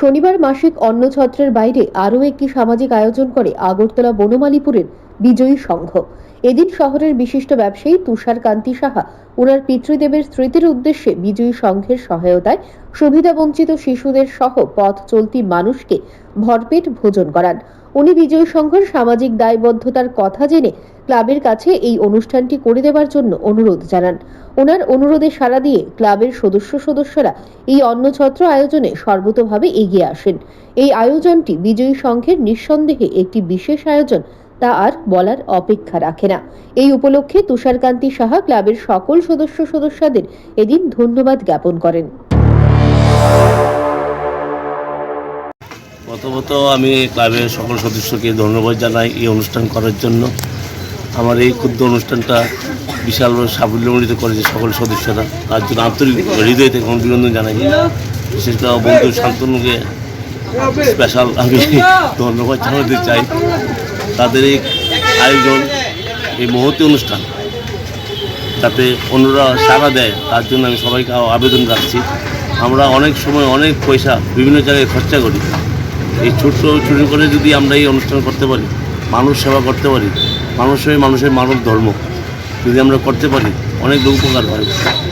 শনিবার মাসিক অন্নছত্রের বাইরে আরও একটি সামাজিক আয়োজন করে আগরতলা বনমালীপুরের বিজয়ী সংঘ। এদিন শহরের বিশিষ্ট ব্যবসায়ী তুষার কান্তি সাহা ওনার পিতৃদেবের স্মৃতির উদ্দেশ্যে বিজয়ী সংঘের সহায়তায় সুবিধাবঞ্চিত শিশুদের সহ পথ চলতি মানুষকে ভরপেট ভোজন করান। উনি বিজয়ী সংঘের সামাজিক দায়বদ্ধতার কথা জেনে ক্লাবের কাছে এই অনুষ্ঠানটি করে দেওয়ার জন্য অনুরোধ জানান। ওনার অনুরোধে সাড়া দিয়ে ক্লাবের সদস্য সদস্যরা এই অন্নছত্র আয়োজনে সর্বতোভাবে এগিয়ে আসেন। এই আয়োজনটি বিজয়ী সংঘের নিঃসন্দেহে একটি বিশেষ আয়োজন তা আর বলার অপেক্ষা রাখে না। এই উপলক্ষে তুষারকান্তি সাহা ক্লাবের সকল সদস্য সদস্যদের এদিন ধন্যবাদ জ্ঞাপন করেন। প্রথমত আমি ক্লাবের সকল সদস্যকে ধন্যবাদ জানাই এই অনুষ্ঠান করার জন্য। আমার এই ক্ষুদ্র অনুষ্ঠানটা বিশালভাবে সাফল্যমণ্ডিত করেছে সকল সদস্যরা। তার জন্য আন্তরিক হৃদয় থেকে অভিনন্দন জানাই। বিশেষ করে বন্ধু শান্তনুকে স্পেশাল আমি ধন্যবাদ জানাতে চাই। তাদের এই আয়োজন, এই মহতি অনুষ্ঠান। যাতে অন্যরা সাড়া দেয়, তার জন্য আমি সবাইকে আবেদন রাখছি। আমরা অনেক সময় অনেক পয়সা বিভিন্ন জায়গায় খরচা করি। এই ছোট্ট ছোটো করে যদি আমরা এই অনুষ্ঠান করতে পারি, মানুষ সেবা করতে পারি, মানুষ হয়ে মানুষের মানব ধর্ম যদি আমরা করতে পারি, অনেক উপকার হয়।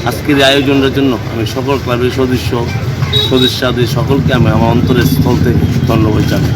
আজকের এই আয়োজনের জন্য আমি সকল ক্লাবের সদস্য, সদস্যদের সকলকে আমি আমার অন্তরের স্থল থেকে ধন্যবাদ জানাই।